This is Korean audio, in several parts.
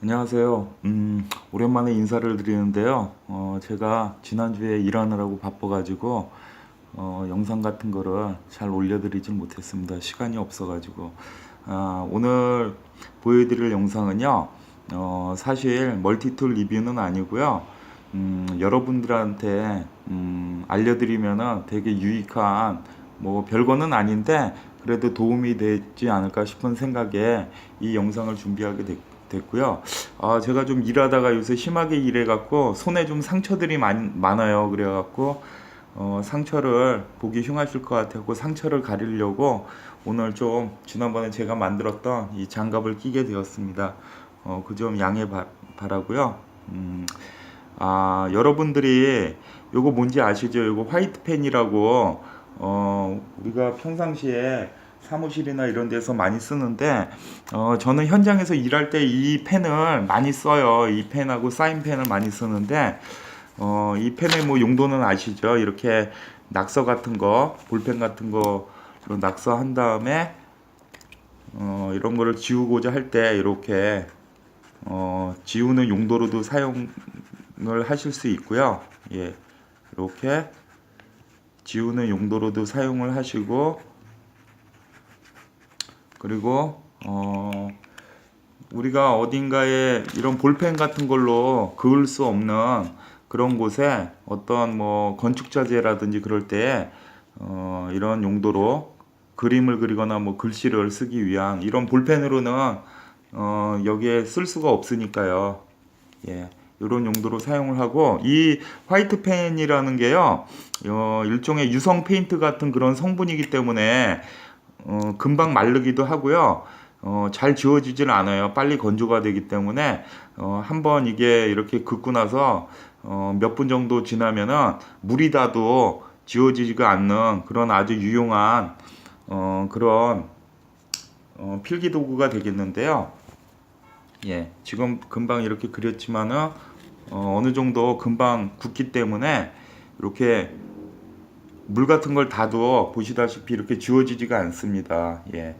안녕하세요. 음, 오랜만에 인사를 드리는데요. 어, 제가 지난주에 일하느라고 바빠가지고, 어, 영상 같은 거를 잘 올려드리질 못했습니다. 시간이 없어가지고. 아, 오늘 보여드릴 영상은요, 어, 사실 멀티툴 리뷰는 아니고요. 음, 여러분들한테 음, 알려드리면은 되게 유익한 뭐 별거는 아닌데 그래도 도움이 되지 않을까 싶은 생각에 이 영상을 준비하게 됐, 됐고요. 아, 제가 좀 일하다가 요새 심하게 일해갖고 손에 좀 상처들이 많, 많아요. 그래갖고 어, 상처를 보기 흉하실 것 같아서 상처를 가리려고 오늘 좀 지난번에 제가 만들었던 이 장갑을 끼게 되었습니다. 어, 그 점 양해 바, 바라고요. 음, 아, 여러분들이 요거 뭔지 아시죠? 요거 화이트 펜이라고 어, 우리가 평상시에 사무실이나 이런 데서 많이 쓰는데 어, 저는 현장에서 일할 때 이 펜을 많이 써요. 이 펜하고 사인 펜을 많이 쓰는데 어, 이 펜의 뭐 용도는 아시죠? 이렇게 낙서 같은 거, 볼펜 같은 거 낙서한 다음에 어, 이런 거를 지우고자 할 때 이렇게 어, 지우는 용도로도 사용을 하실 수 있고요. 예, 이렇게 지우는 용도로도 사용을 하시고 그리고 어, 우리가 어딘가에 이런 볼펜 같은 걸로 그을 수 없는 그런 곳에 어떤 뭐 건축 자재라든지 그럴 때 어, 이런 용도로 그림을 그리거나 뭐 글씨를 쓰기 위한 이런 볼펜으로는 어, 여기에 쓸 수가 없으니까요. 예. 이런 용도로 사용을 하고 이 화이트 펜이라는 게요. 어, 일종의 유성 페인트 같은 그런 성분이기 때문에 어, 금방 마르기도 하고요. 어, 잘 지워지질 않아요. 빨리 건조가 되기 때문에 어, 한번 이게 이렇게 긋고 나서 어, 몇 분 정도 지나면은 물이 닿도 지워지지가 않는 그런 아주 유용한 어, 그런 어, 필기 도구가 되겠는데요. 예, 지금 금방 이렇게 그렸지만은 어, 어느 정도 금방 굳기 때문에 이렇게 물 같은 걸 닿도 보시다시피 이렇게 지워지지가 않습니다. 예.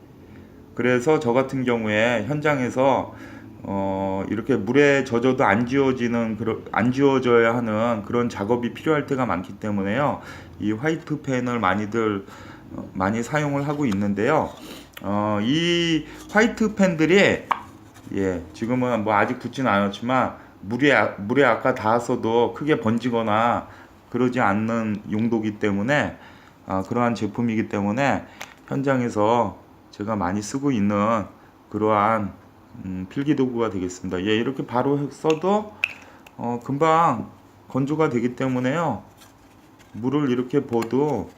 그래서 저 같은 경우에 현장에서 어, 이렇게 물에 젖어도 안 지워지는 안 지워져야 하는 그런 작업이 필요할 때가 많기 때문에요. 이 화이트 펜을 많이들 어, 많이 사용을 하고 있는데요. 어, 이 화이트 펜들이 예, 지금은 뭐 아직 붙진 않았지만 물에 아- 물에 아까 닿았어도 크게 번지거나 그러지 않는 용도기 때문에 아, 그러한 제품이기 때문에 현장에서 제가 많이 쓰고 있는 그러한 음, 필기 도구가 되겠습니다. 예, 이렇게 바로 써도 어, 금방 건조가 되기 때문에요. 물을 이렇게 부어도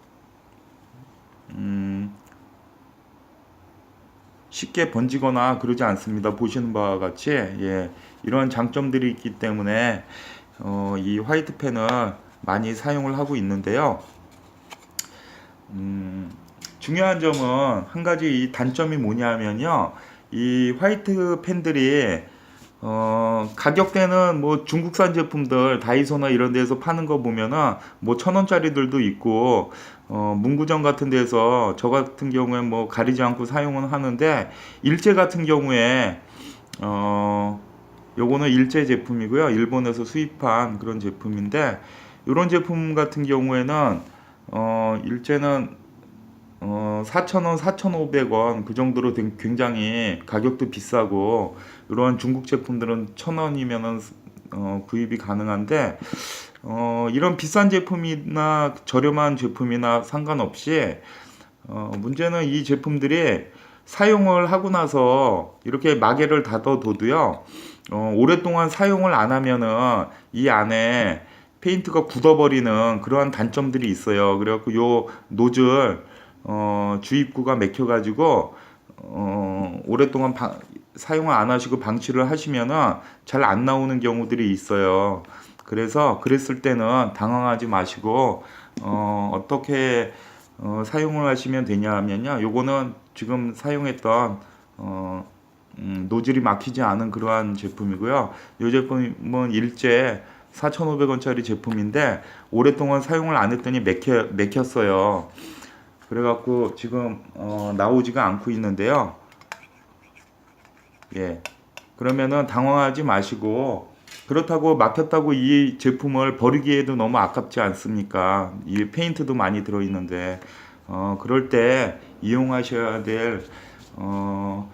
음, 쉽게 번지거나 그러지 않습니다. 보시는 바와 같이 예, 이런 장점들이 있기 때문에 어, 이 화이트 펜을 많이 사용을 하고 있는데요. 음, 중요한 점은 한 가지 이 단점이 뭐냐면요. 이 화이트 펜들이 어, 가격대는 뭐 중국산 제품들 다이소나 이런 데서 파는 거 보면은 뭐 천 원짜리들도 있고 어, 문구점 같은 데서 저 같은 경우에 뭐 가리지 않고 사용은 하는데 일제 같은 경우에 어, 요거는 일제 제품이고요. 일본에서 수입한 그런 제품인데 이런 제품 같은 경우에는 어, 일제는 어, 4,000원, 4,500원 그 정도로 된- 굉장히 가격도 비싸고 이런 중국 제품들은 1,000원이면은 어, 구입이 가능한데 어, 이런 비싼 제품이나 저렴한 제품이나 상관없이 어, 문제는 이 제품들이 사용을 하고 나서 이렇게 마개를 닫아둬도요 어, 오랫동안 사용을 안 하면은 이 안에 페인트가 굳어버리는 그러한 단점들이 있어요. 그래갖고 요 노즐 어, 주입구가 막혀가지고 어, 오랫동안 방- 사용을 안 하시고 방치를 하시면은 잘 안 나오는 경우들이 있어요. 그래서 그랬을 때는 당황하지 마시고 어, 어떻게 어, 사용을 하시면 되냐면요. 요거는 지금 사용했던 어, 음, 노즐이 막히지 않은 그러한 제품이고요. 이 제품은 일제 4,500원짜리 제품인데 오랫동안 사용을 안 했더니 맥혀, 맥혔어요. 그래갖고 지금 어, 나오지가 않고 있는데요. 예. 그러면은 당황하지 마시고 그렇다고 막혔다고 이 제품을 버리기에도 너무 아깝지 않습니까? 이 페인트도 많이 들어 있는데 어 그럴 때 이용하셔야 될 어,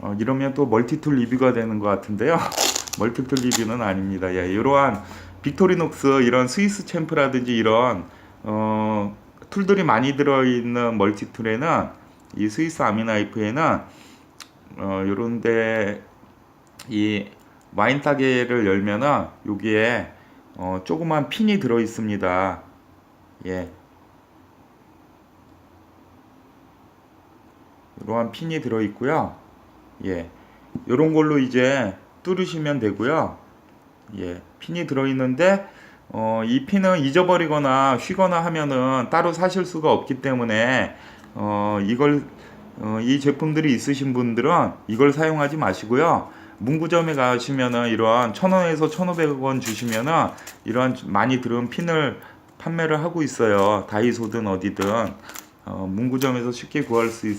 어 이러면 또 멀티툴 리뷰가 되는 것 같은데요. 멀티툴 리뷰는 아닙니다. 예, 이러한 빅토리녹스 이런 스위스 챔프라든지 이런 어, 툴들이 많이 들어있는 멀티툴에는 이 스위스 아미나이프에는 어, 요런데 이 와인 따개를 열면은 여기에 어, 조그만 핀이 들어 있습니다. 예. 이러한 핀이 들어 있고요. 예. 요런 걸로 이제 뚫으시면 되고요. 예. 핀이 들어 있는데 어, 이 핀은 잊어버리거나 휘거나 하면은 따로 사실 수가 없기 때문에 어, 이걸 어, 이 제품들이 있으신 분들은 이걸 사용하지 마시고요. 문구점에 가시면은 이러한 1,000원에서 1,500원 주시면은 이러한 많이 들은 핀을 판매를 하고 있어요. 다이소든 어디든 어, 문구점에서 쉽게 구할 수 있,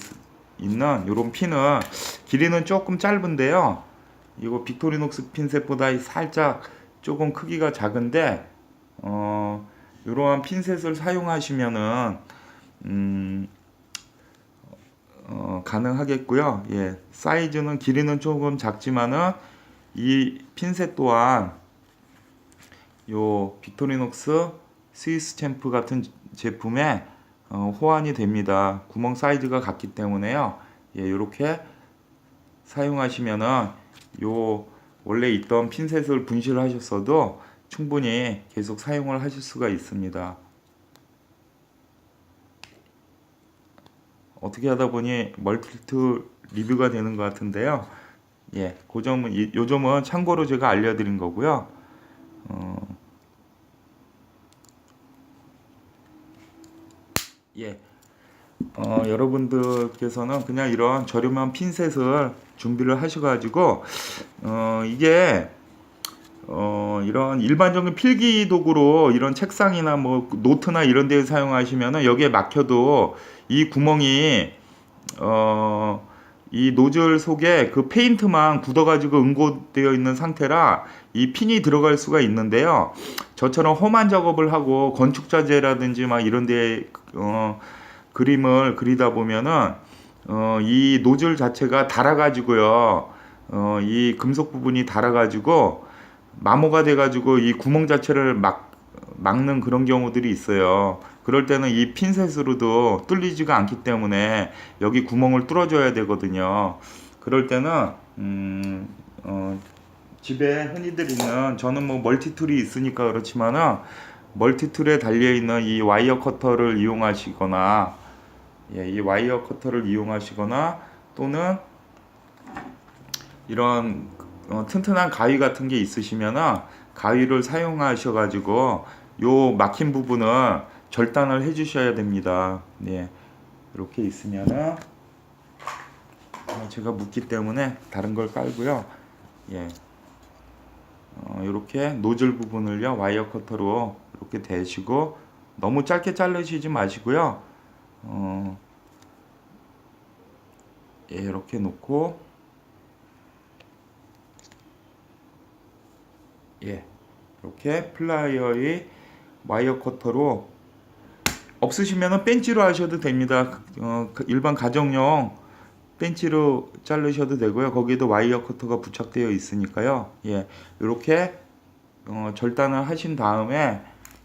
있는 이런 핀은 길이는 조금 짧은데요. 이거 빅토리녹스 핀셋보다 살짝 조금 크기가 작은데 어, 이러한 핀셋을 사용하시면은 음, 어, 가능하겠고요. 예, 사이즈는 길이는 조금 작지만은 이 핀셋 또한 요 빅토리녹스 스위스 챔프 같은 제품에 어, 호환이 됩니다. 구멍 사이즈가 같기 때문에요. 예, 이렇게 사용하시면은 요 원래 있던 핀셋을 분실하셨어도 충분히 계속 사용을 하실 수가 있습니다. 어떻게 하다 보니 멀티툴 리뷰가 되는 것 같은데요. 예, 그 점은 이- 요 점은 참고로 제가 알려드린 거고요. 어, 예, 어, 여러분들께서는 그냥 이런 저렴한 핀셋을 준비를 하셔가지고 어, 이게 어, 이런 일반적인 필기 도구로 이런 책상이나 뭐 노트나 이런 데 사용하시면은 여기에 막혀도 이 구멍이 어, 이 노즐 속에 그 페인트만 굳어가지고 응고되어 있는 상태라 이 핀이 들어갈 수가 있는데요. 저처럼 험한 작업을 하고 건축 자재라든지 막 이런 데 어, 그림을 그리다 보면은 어, 이 노즐 자체가 닳아가지고요. 어, 이 금속 부분이 닳아가지고 마모가 돼가지고 이 구멍 자체를 막 막는 그런 경우들이 있어요. 그럴 때는 이 핀셋으로도 뚫리지가 않기 때문에 여기 구멍을 뚫어줘야 되거든요. 그럴 때는 음, 어, 집에 흔히들 있는 저는 뭐 멀티툴이 있으니까 그렇지만은 멀티툴에 달려 있는 이 와이어 커터를 이용하시거나 예, 이 와이어 커터를 이용하시거나 또는 이런 어, 튼튼한 가위 같은 게 있으시면은 가위를 사용하셔 가지고 요 막힌 부분을 절단을 해 주셔야 됩니다. 네. 이렇게 있으면은 어, 제가 묻기 때문에 다른 걸 깔고요. 예. 어, 이렇게 노즐 부분을요 와이어 커터로 이렇게 대시고 너무 짧게 자르시지 마시고요. 어, 예, 이렇게 놓고 예, 이렇게 플라이어의 와이어 커터로 없으시면은 벤치로 하셔도 됩니다. 어, 그 일반 가정용 벤치로 자르셔도 되고요. 거기에도 와이어 커터가 부착되어 있으니까요. 예, 이렇게 어, 절단을 하신 다음에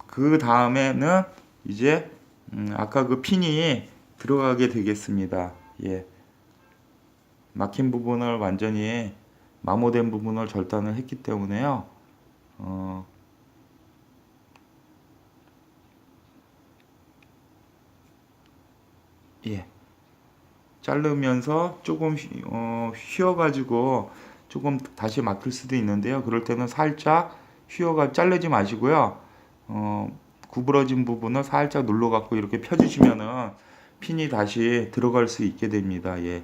그 다음에는 이제 음, 아까 그 핀이 들어가게 되겠습니다. 예, 막힌 부분을 완전히 마모된 부분을 절단을 했기 때문에요. 어, 예. 자르면서 조금 휘- 어, 휘어가지고 조금 다시 막힐 수도 있는데요. 그럴 때는 살짝 휘어가 자르지 마시고요. 어, 구부러진 부분을 살짝 눌러 갖고 이렇게 펴주시면은 핀이 다시 들어갈 수 있게 됩니다. 예.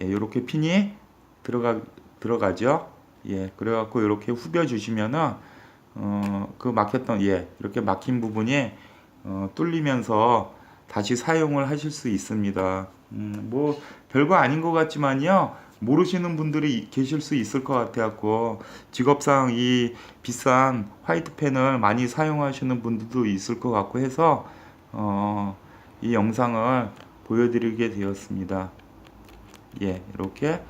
예, 이렇게 핀이 들어가 들어가죠. 예, 그래갖고 이렇게 후벼 주시면은 어, 그 막혔던 예, 이렇게 막힌 부분이 어, 뚫리면서 다시 사용을 하실 수 있습니다. 음, 뭐 별거 아닌 것 같지만요. 모르시는 분들이 이- 계실 수 있을 것 같아갖고 직업상 이 비싼 화이트 펜을 많이 사용하시는 분들도 있을 것 같고 해서 어, 이 영상을 보여드리게 되었습니다. 예, 이렇게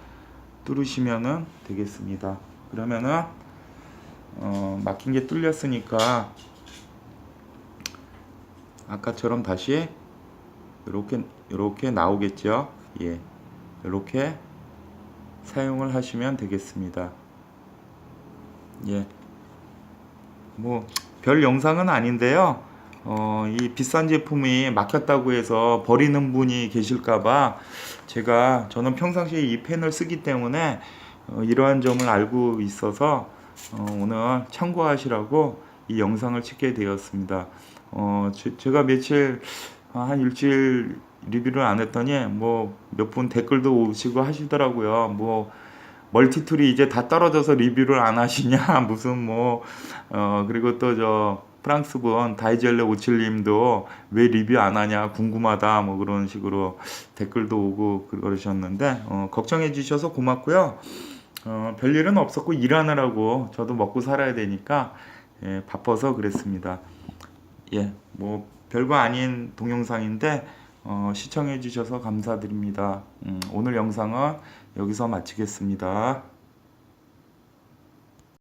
뚫으시면은 되겠습니다. 그러면은 어, 막힌 게 뚫렸으니까 아까처럼 다시 이렇게 이렇게 나오겠죠. 예, 이렇게 사용을 하시면 되겠습니다. 예, 뭐 별 영상은 아닌데요. 어, 이 비싼 제품이 막혔다고 해서 버리는 분이 계실까봐 제가 저는 평상시에 이 펜을 쓰기 때문에 어, 이러한 점을 알고 있어서 어, 오늘 참고하시라고 이 영상을 찍게 되었습니다. 어, 제, 가 며칠 아, 한 일주일 리뷰를 안 했더니 뭐 몇 분 댓글도 오시고 하시더라고요. 뭐 멀티툴이 이제 다 떨어져서 리뷰를 안 하시냐 무슨 뭐 어 그리고 또 저 프랑스 분 다이젤레 오칠님도 왜 리뷰 안 하냐 궁금하다 뭐 그런 식으로 댓글도 오고 그러셨는데 어, 걱정해 주셔서 고맙고요. 어, 별일은 없었고 일하느라고 저도 먹고 살아야 되니까 예, 바빠서 그랬습니다. 예, 뭐 별거 아닌 동영상인데 어, 시청해 주셔서 감사드립니다. 음, 오늘 영상은 여기서 마치겠습니다.